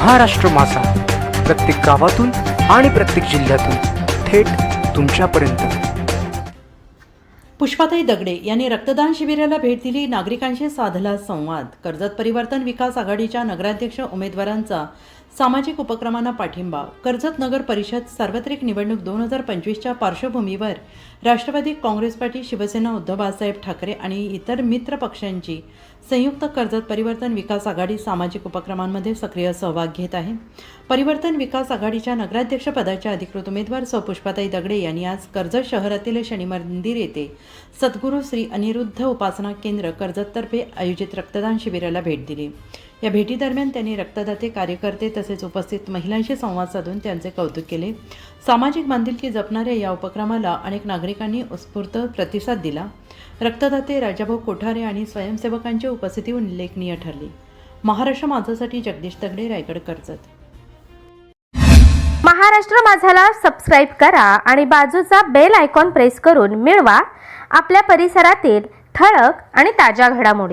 महाराष्ट्र मासा प्रत्येक गावातून आणि प्रत्येक जिल्ह्यातून थेट तुमच्यापर्यंत. पुष्पाताई दगडे यांनी रक्तदान शिबिराला भेट दिली. नागरिकांशी साधला संवाद. कर्जत परिवर्तन विकास आघाडीच्या नगराध्यक्ष उमेदवारांचा सामाजिक उपक्रमांना पाठिंबा. कर्जत नगर परिषद सार्वत्रिक निवडणूक दोन हजार पंचवीसच्या पार्श्वभूमीवर राष्ट्रवादी काँग्रेस पार्टी शिवसेना उद्धव बाळासाहेब ठाकरे आणि इतर मित्र पक्षांची संयुक्त कर्जत परिवर्तन विकास आघाडी सामाजिक उपक्रमांमध्ये सक्रिय सहभाग घेत आहे. परिवर्तन विकास आघाडीच्या नगराध्यक्षपदाच्या अधिकृत उमेदवार सपुष्पाताई दगडे यांनी आज कर्जत शहरातील शनी मंदिर येथे सद्गुरू श्री अनिरुद्ध उपासना केंद्र कर्जततर्फे आयोजित रक्तदान शिबिराला भेट दिली. या भेटीदरम्यान त्यांनी रक्तदाते कार्यकर्ते तसेच उपस्थित महिलांशी संवाद साधून त्यांचे कौतुक केले. सामाजिक बांधिलकी जपणाऱ्या या उपक्रमाला अनेक नागरिकांनी उत्स्फूर्त प्रतिसाद दिला. रक्तदाते राजाभाऊ कोठारे आणि स्वयंसेवकांची उपस्थिती उल्लेखनीय ठरली. महाराष्ट्र माझासाठी जगदीश दगडे रायगड कर्जत. महाराष्ट्र माझाला सबस्क्राईब करा आणि बाजूचा बेल आयकॉन प्रेस करून मिळवा. आपल्या परिसरातील ठळक आणि ताज्या घडामोडी.